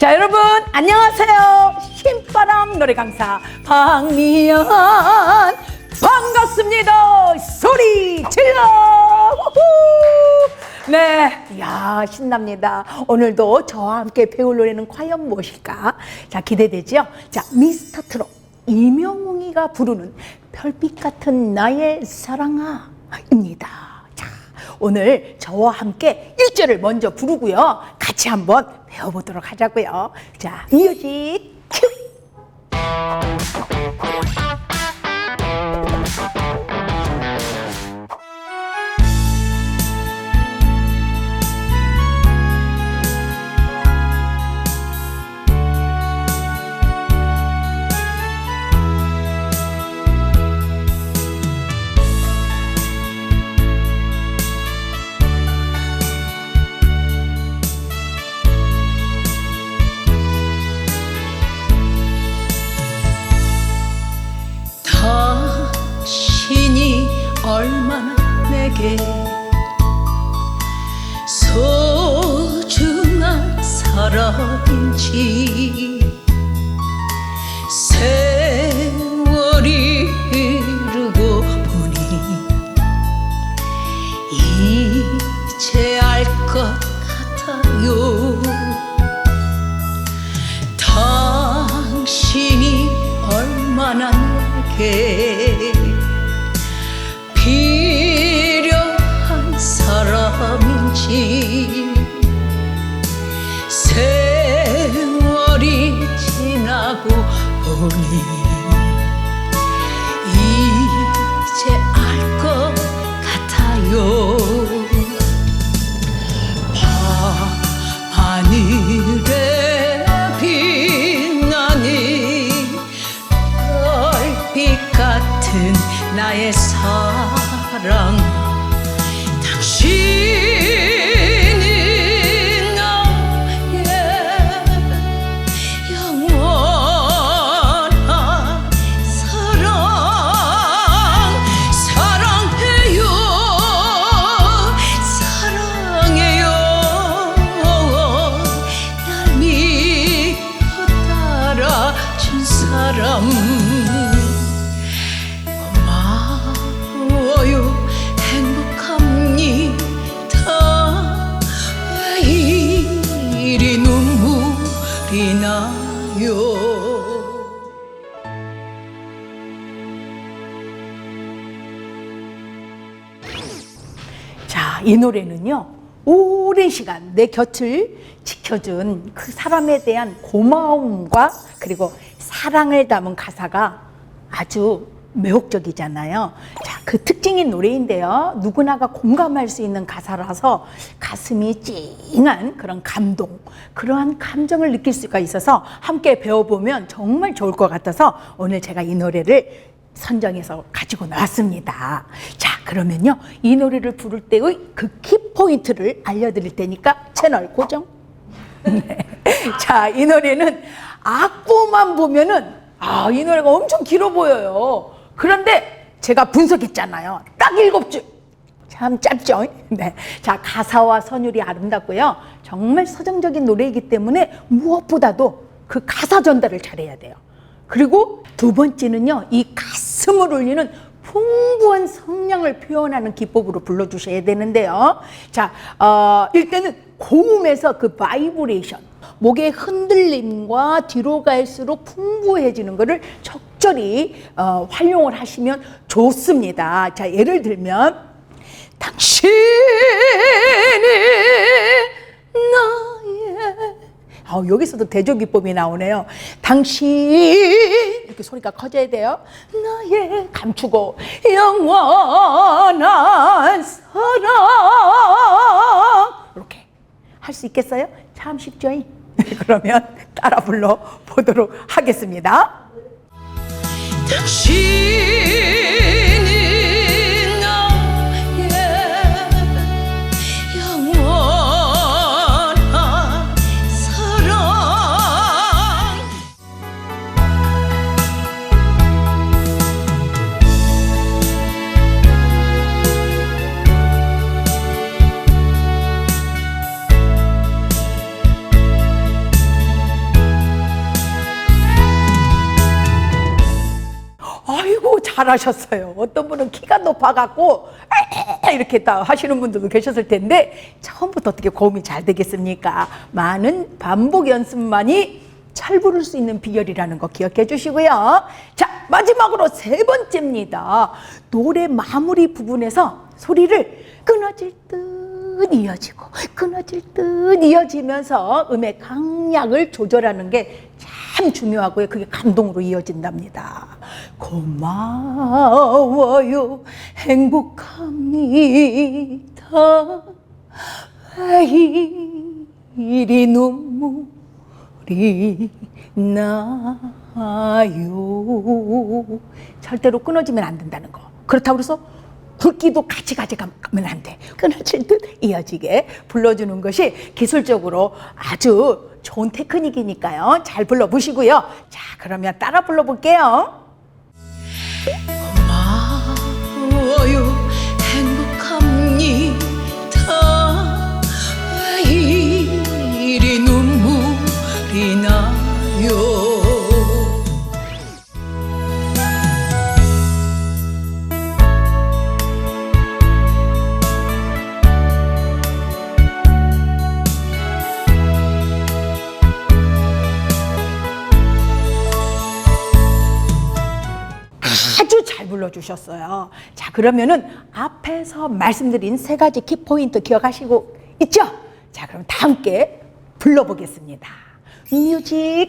자, 여러분, 안녕하세요. 신바람 노래 강사 박미연. 반갑습니다. 소리 질러! 우후! 네, 야 신납니다. 오늘도 저와 함께 배울 노래는 과연 무엇일까? 자, 기대되죠? 자, 미스터 트롯 이명웅이가 부르는 별빛 같은 나의 사랑아입니다. 자, 오늘 저와 함께 일절을 먼저 부르고요. 같이 한번 배워보도록 하자고요. 자, 뮤직 큐! 사람인지. 세월이 흐르고 보니 이제 알 것 같아요. 당신이 얼마나 내게 필 이 노래는요, 오랜 시간 내 곁을 지켜준 그 사람에 대한 고마움과 그리고 사랑을 담은 가사가 아주 매혹적이잖아요. 자, 그 특징인 노래인데요. 누구나가 공감할 수 있는 가사라서 가슴이 찡한 그런 감동, 그러한 감정을 느낄 수가 있어서 함께 배워보면 정말 좋을 것 같아서 오늘 제가 이 노래를 선정해서 가지고 나왔습니다. 자, 그러면요. 이 노래를 부를 때의 그 키포인트를 알려드릴 테니까 채널 고정. 네. 자, 이 노래는 악보만 보면은 아, 이 노래가 엄청 길어 보여요. 그런데 제가 분석했잖아요. 딱 일곱 줄. 참 짧죠? 네. 자, 가사와 선율이 아름답고요. 정말 서정적인 노래이기 때문에 무엇보다도 그 가사 전달을 잘해야 돼요. 그리고 두 번째는요, 이 가슴을 울리는 풍부한 성량을 표현하는 기법으로 불러주셔야 되는데요. 자, 어, 일단은 고음에서 그 바이브레이션, 목의 흔들림과 뒤로 갈수록 풍부해지는 것을 적절히 어, 활용을 하시면 좋습니다. 자, 예를 들면, 당신이 나의 아, 여기서도 대조기법이 나오네요. 당신 이렇게 소리가 커져야 돼요. 나의 감추고 영원한 사랑 이렇게 할 수 있겠어요? 참 쉽죠? 그러면 따라 불러 보도록 하겠습니다. 당신 잘하셨어요. 어떤 분은 키가 높아갖고 이렇게 다 하시는 분들도 계셨을 텐데 처음부터 어떻게 고음이 잘 되겠습니까? 많은 반복 연습만이 잘 부를 수 있는 비결이라는 거 기억해 주시고요. 자, 마지막으로 세 번째입니다. 노래 마무리 부분에서 소리를 끊어질 듯 이어지고 끊어질 듯 이어지면서 음의 강약을 조절하는 게 참 중요하고요. 그게 감동으로 이어진답니다. 고마워요. 행복합니다. 왜 이리 눈물이 나요. 절대로 끊어지면 안 된다는 거. 그렇다고 해서 굵기도 같이 가져가면 안 돼. 끊어질 듯 이어지게 불러주는 것이 기술적으로 아주 좋은 테크닉이니까요. 잘 불러보시고요. 자, 그러면 따라 불러볼게요. 고마워요 불러 주셨어요. 자, 그러면은 앞에서 말씀드린 세 가지 키포인트 기억하시고 있죠? 자, 그럼 다 함께 불러보겠습니다. 뮤직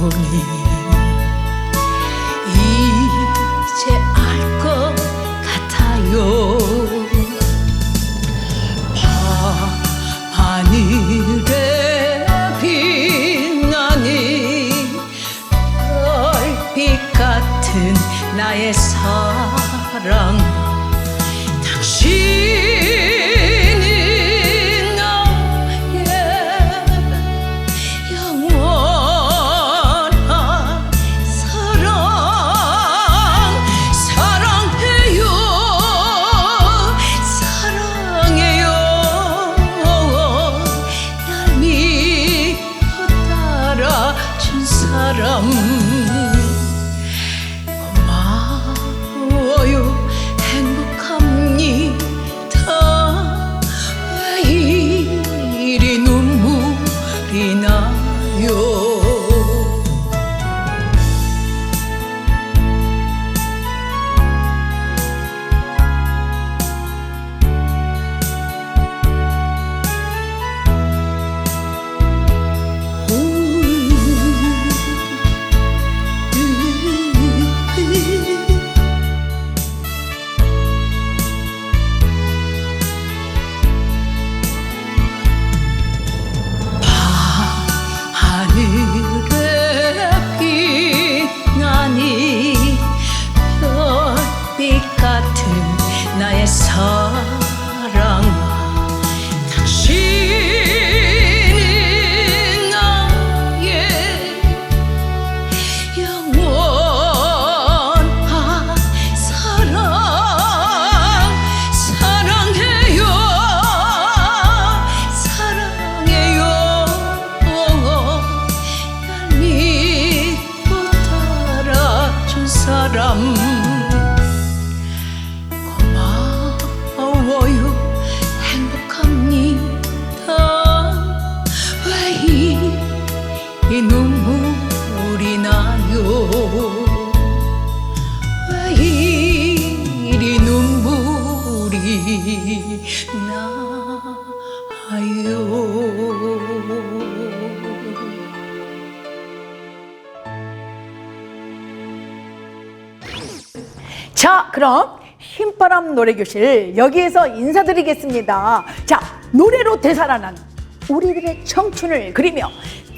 보 나요 자, 그럼 힘바람 노래교실 여기에서 인사드리겠습니다. 자, 노래로 되살아난 우리들의 청춘을 그리며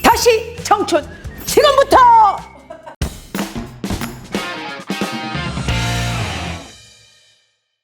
다시 청춘 지금부터